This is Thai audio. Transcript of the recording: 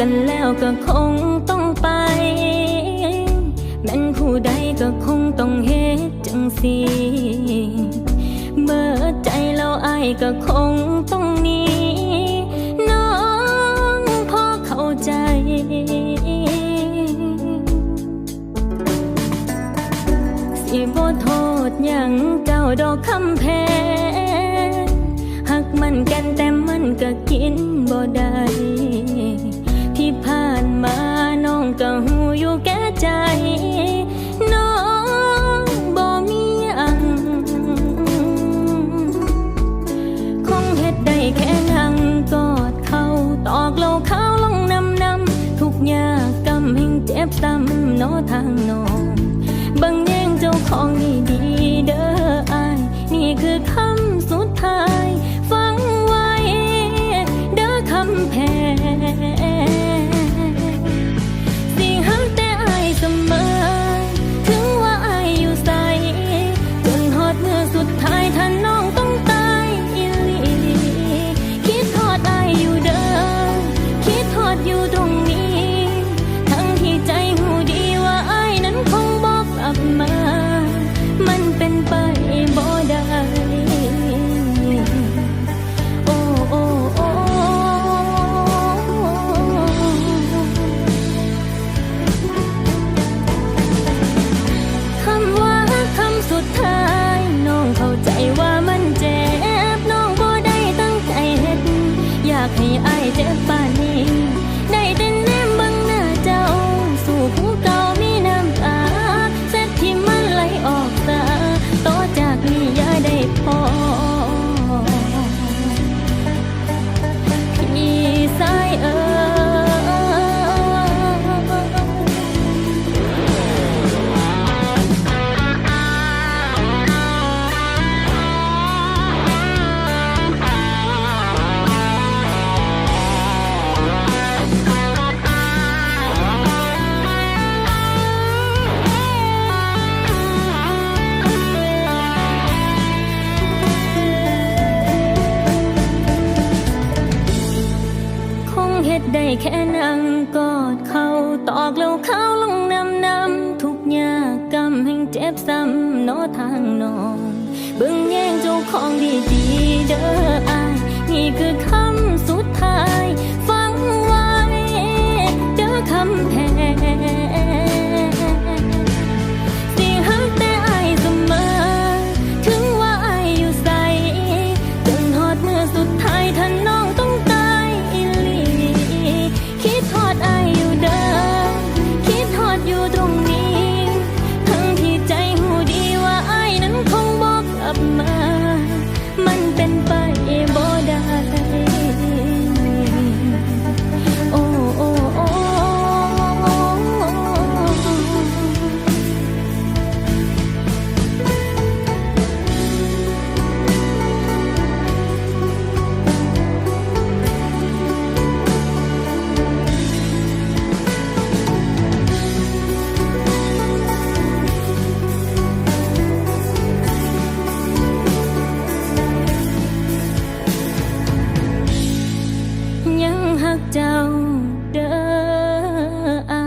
กันแล้วก็คงต้องไป แม่นผู้ใดก็คงต้องเฮ็ดจังสีเบิดใจเราอายก็คงต้องหนีน้องพอเข้าใจสิบ่โทษยังเจ้าดอกคำแพงหักมันกันแต่มันก็กินบ่ได้ ได้แค่นั่งกอดเขาตอกแล่าเขาลงนำนำทุกยากกำให้เจ็บซ้ำนอทางนอนบิ่งแย่งเจ้าของดีดีเด้ออายนี่คือเขา หักเจ้าเด้ออา